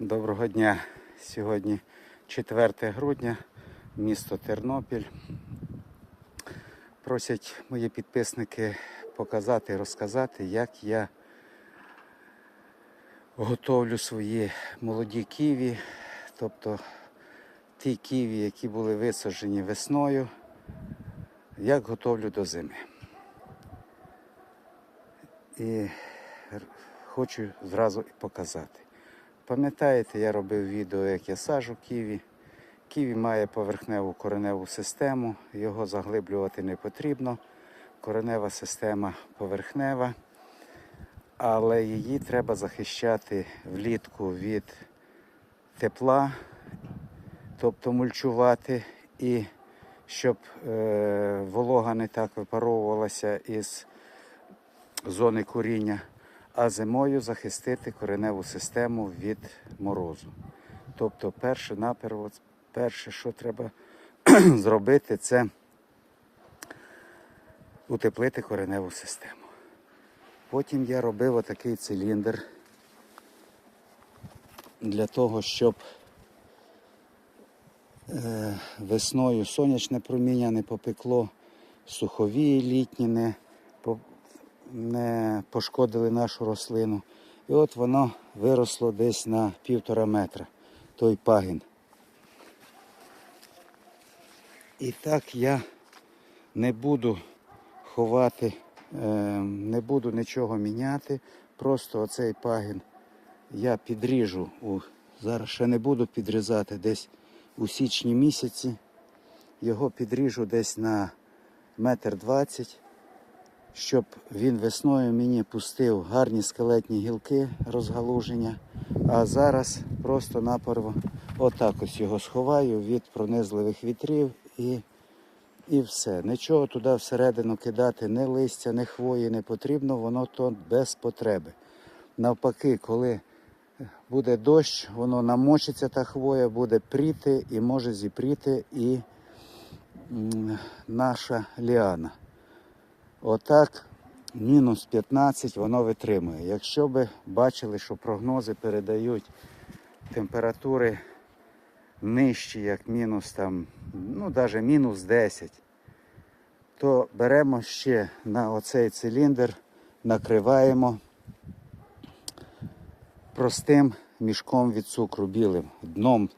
Доброго дня. Сьогодні 4 грудня, місто Тернопіль. Просять мої підписники показати, розказати, як я готовлю свої молоді ківі, тобто ті ківі, які були висаджені весною, як готовлю до зими. І хочу зразу і показати. Пам'ятаєте, я робив відео, як я сажу ківі. Ківі має поверхневу кореневу систему, його заглиблювати не потрібно. Коренева система поверхнева, але її треба захищати влітку від тепла, тобто мульчувати, і щоб е, волога не так випаровувалася із зони коріння, а зимою захистити кореневу систему від морозу. Тобто, перше наперво, перше, що треба зробити, це утеплити кореневу систему. Потім я робив отакий циліндр для того, щоб е, весною сонячне проміння не попекло, суховії літні не, не пошкодили нашу рослину. І от воно виросло десь на півтора метра, той пагін. І так я не буду ховати, е, не буду нічого міняти. Просто оцей пагін я підріжу. Зараз ще не буду підрізати десь у січні місяці. Його підріжу десь на метр двадцять, щоб він весною мені пустив гарні скелетні гілки розгалуження. А зараз просто напорво отак ось його сховаю від пронизливих вітрів і, і все. Нічого туди всередину кидати, ні листя, ні хвої не потрібно, воно то без потреби. Навпаки, коли буде дощ, воно намочиться та хвоя, буде пріти і може зіпріти і наша ліана. Отак, мінус 15 воно витримує. Якщо би бачили, що прогнози передають температури нижчі, як мінус там, ну навіть мінус 10, то беремо ще на оцей циліндр, накриваємо простим мішком від цукру білим. Дном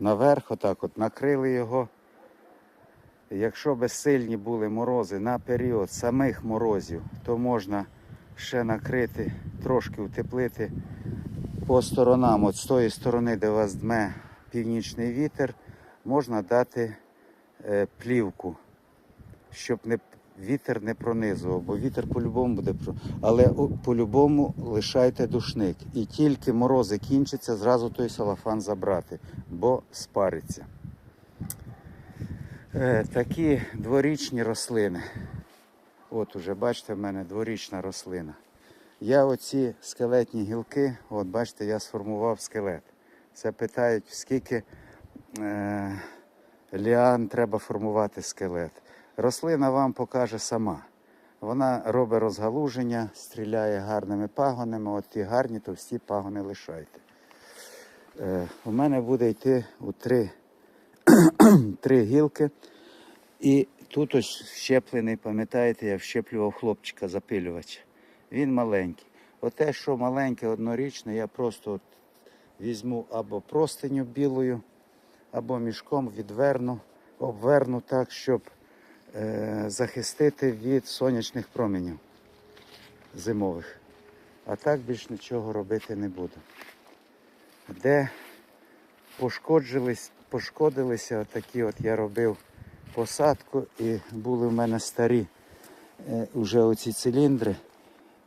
наверх, отак от накрили його. Якщо би сильні були морози на період самих морозів, то можна ще накрити, трошки утеплити по сторонам. От з тої сторони, де вас дме північний вітер, можна дати е, плівку, щоб не, вітер не пронизував, бо вітер по-любому буде Але по-любому лишайте душник. І тільки морози кінчаться, зразу той салафан забрати, бо спариться. Е, такі дворічні рослини. От уже бачите, в мене дворічна рослина. Я оці скелетні гілки, от бачите, я сформував скелет. Це питають, скільки е, ліан треба формувати скелет. Рослина вам покаже сама. Вона робить розгалуження, стріляє гарними пагонами. От ті гарні товсті пагони лишайте. Е, у мене буде йти у три три гілки. І тут ось щеплений, пам'ятаєте, я вщеплював хлопчика запилювач. Він маленький. Оте, що маленьке, однорічне, я просто от візьму або простиню білою, або мішком відверну, обверну так, щоб е, захистити від сонячних променів зимових. А так більш нічого робити не буду. Де пошкоджились, пошкодилися такі от я робив посадку і були в мене старі е, вже оці циліндри,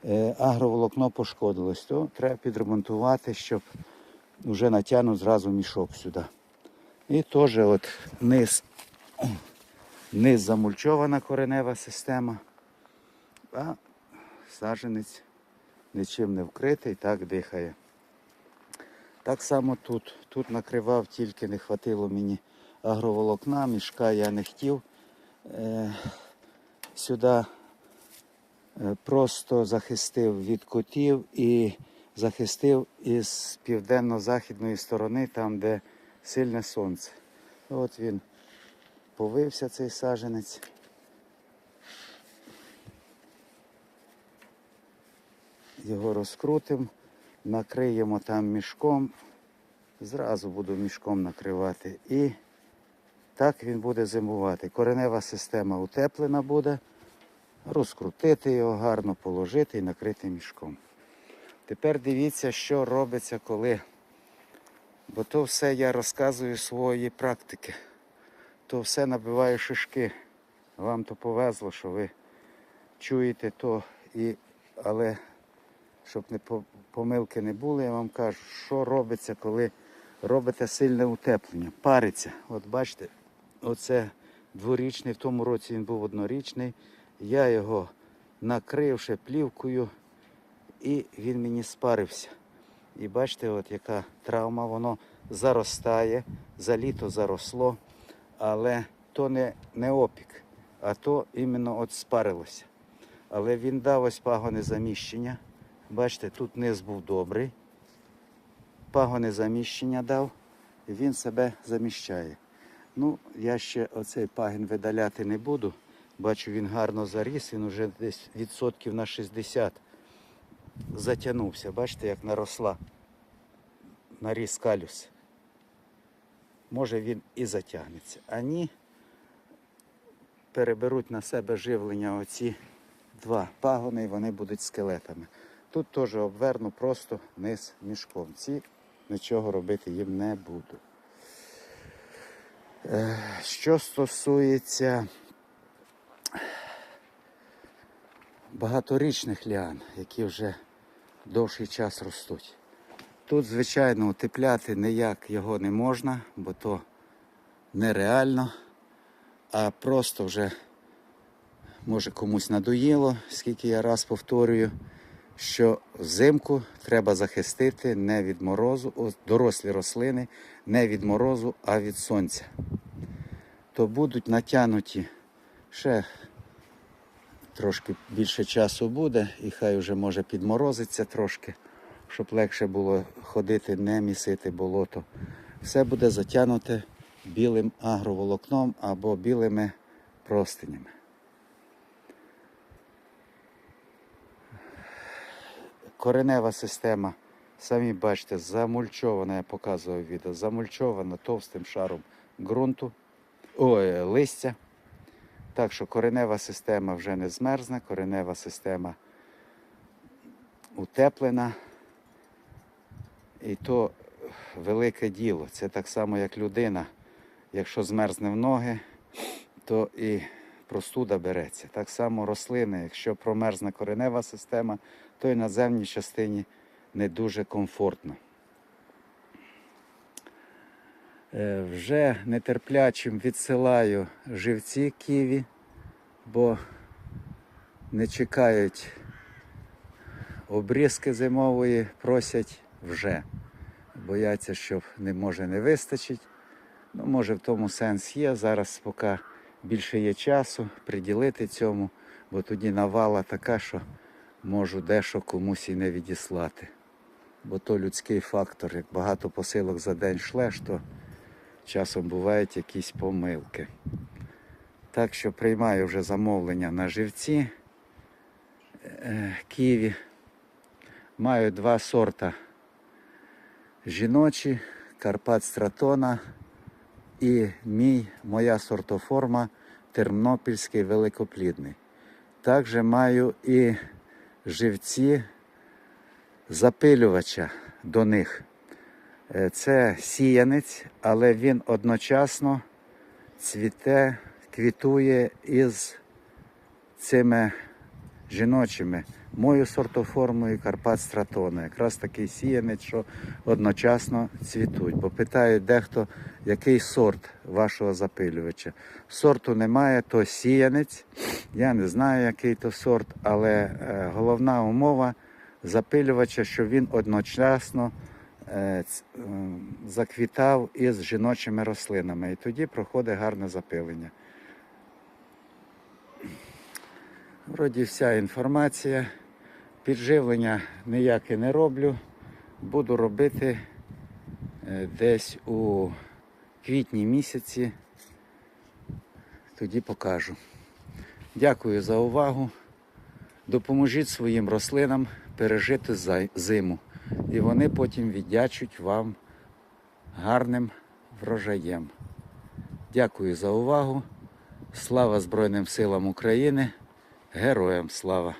е, агроволокно пошкодилось, то треба підремонтувати, щоб вже натягнути зразу мішок сюди. І теж от низ, низ замульчована коренева система, а саджанець нічим не вкритий, так дихає. Так само тут. Тут накривав, тільки не хватило мені агроволокна, мішка я не хотів. Е, сюди е, просто захистив від котів і захистив із південно-західної сторони, там, де сильне сонце. От він повився цей саженець. Його розкрутимо, накриємо там мішком. Зразу буду мішком накривати. І так він буде зимувати. Коренева система утеплена буде. Розкрутити його, гарно положити і накрити мішком. Тепер дивіться, що робиться, коли. Бо то все я розказую з своєї практики. То все набиваю шишки. Вам то повезло, що ви чуєте то, і... але щоб не по- помилки не було, я вам кажу, що робиться, коли робите сильне утеплення. Париться. От бачите, оце дворічний, в тому році він був однорічний. Я його накрив ще плівкою, і він мені спарився. І бачите, от яка травма, воно заростає, за літо заросло, але то не, не опік, а то іменно от спарилося. Але він дав ось пагоне заміщення. Бачите, тут низ був добрий. Пагоне заміщення дав, і він себе заміщає. Ну, я ще оцей пагін видаляти не буду. Бачу, він гарно заріс, він вже десь відсотків на 60 затягнувся. Бачите, як наросла. Наріс калюс. Може він і затягнеться. А ні, переберуть на себе живлення оці два пагони і вони будуть скелетами. Тут теж обверну просто низ мішком. Ці нічого робити їм не буду. Е, Що стосується багаторічних ліан, які вже довший час ростуть. Тут, звичайно, утепляти ніяк його не можна, бо то нереально, а просто вже може комусь надоїло, скільки я раз повторюю, що взимку треба захистити не від морозу, дорослі рослини, не від морозу, а від сонця. То будуть натягнуті ще трошки більше часу буде, і хай вже може підморозиться трошки, щоб легше було ходити, не місити болото. Все буде затягнуте білим агроволокном або білими простинями. Коренева система, самі бачите, замульчована, я показував відео, замульчована товстим шаром ґрунту, ой, листя. Так що коренева система вже не змерзне, коренева система утеплена. І то велике діло. Це так само, як людина. Якщо змерзне в ноги, то і простуда береться. Так само рослини, якщо промерзне коренева система, то і на земній частині не дуже комфортно. Е, Вже нетерплячим відсилаю живці ківі, бо не чекають обрізки зимової, просять вже. Бояться, що не може не вистачить. Ну, може, в тому сенс є. Зараз поки більше є часу приділити цьому, бо тоді навала така, що можу дещо комусь і не відіслати. Бо то людський фактор, як багато посилок за день шлеш, то часом бувають якісь помилки. Так що приймаю вже замовлення на живці е, Києві. Маю два сорта жіночі, Карпат Стратона і мій, моя сортоформа Тернопільський великоплідний. Також маю і живці запилювача до них. Е, Це сіянець, але він одночасно цвіте, квітує із цими жіночими. Мою сортоформою Карпат Стратона. Якраз такий сіянець, що одночасно цвітуть. Бо питають дехто, який сорт вашого запилювача. Сорту немає, то сіянець. Я не знаю, який то сорт, але е, головна умова запилювача, що він одночасно е, е, заквітав із жіночими рослинами. І тоді проходить гарне запилення. Вроді вся інформація. Підживлення ніяке не роблю. Буду робити е, десь у квітні місяці. Тоді покажу. Дякую за увагу. Допоможіть своїм рослинам пережити зиму. І вони потім віддячуть вам гарним врожаєм. Дякую за увагу. Слава Збройним силам України. Героям слава!